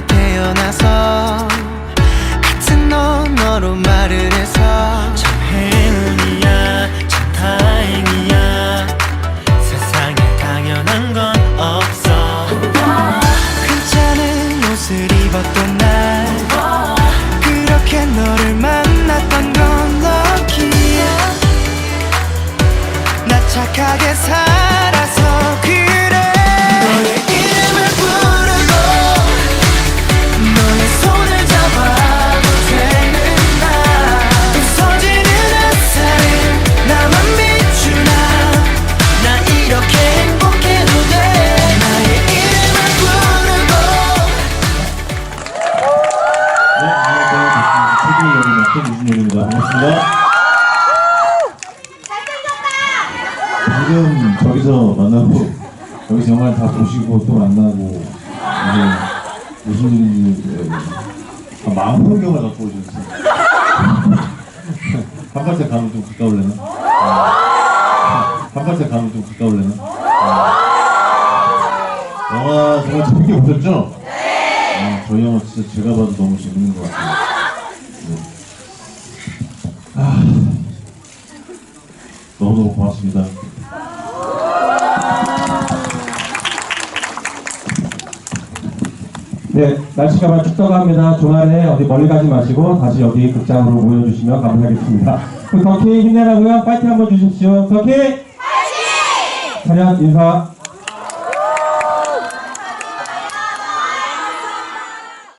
태어나서 착하게 살아서 그래 너의 이름을 부르고 너의 손을 잡아도 되는 날 웃어지는 햇살을 나만 비추나 나 이렇게 행복해도 돼 나의 이름을 부르고 네, 안녕하세요. 세기 여기 맡은 이진영입니다. 반갑습니다. 지금 저기서 만나고 여기 정말 다 보시고 또 만나고 이제 무슨 일인지 아, 마음 풍경을 갖고 오셨어요. 한 발짝 가면 좀 가까울래나? 아, 한 발짝 가면 좀 가까울래나? 아, 영화 정말 재밌게 보셨죠? 아, 저희 영화 진짜 제가 봐도 너무 재밌는 것 같아요. 네. 너무너무 고맙습니다. 네, 날씨가 많이 춥다고 합니다. 주말에 어디 멀리 가지 마시고 다시 여기 극장으로 모여주시면 감사하겠습니다. 그 덕희 힘내라고요. 파이팅 한번 주십시오. 덕희! 파이팅! 찬양 인사.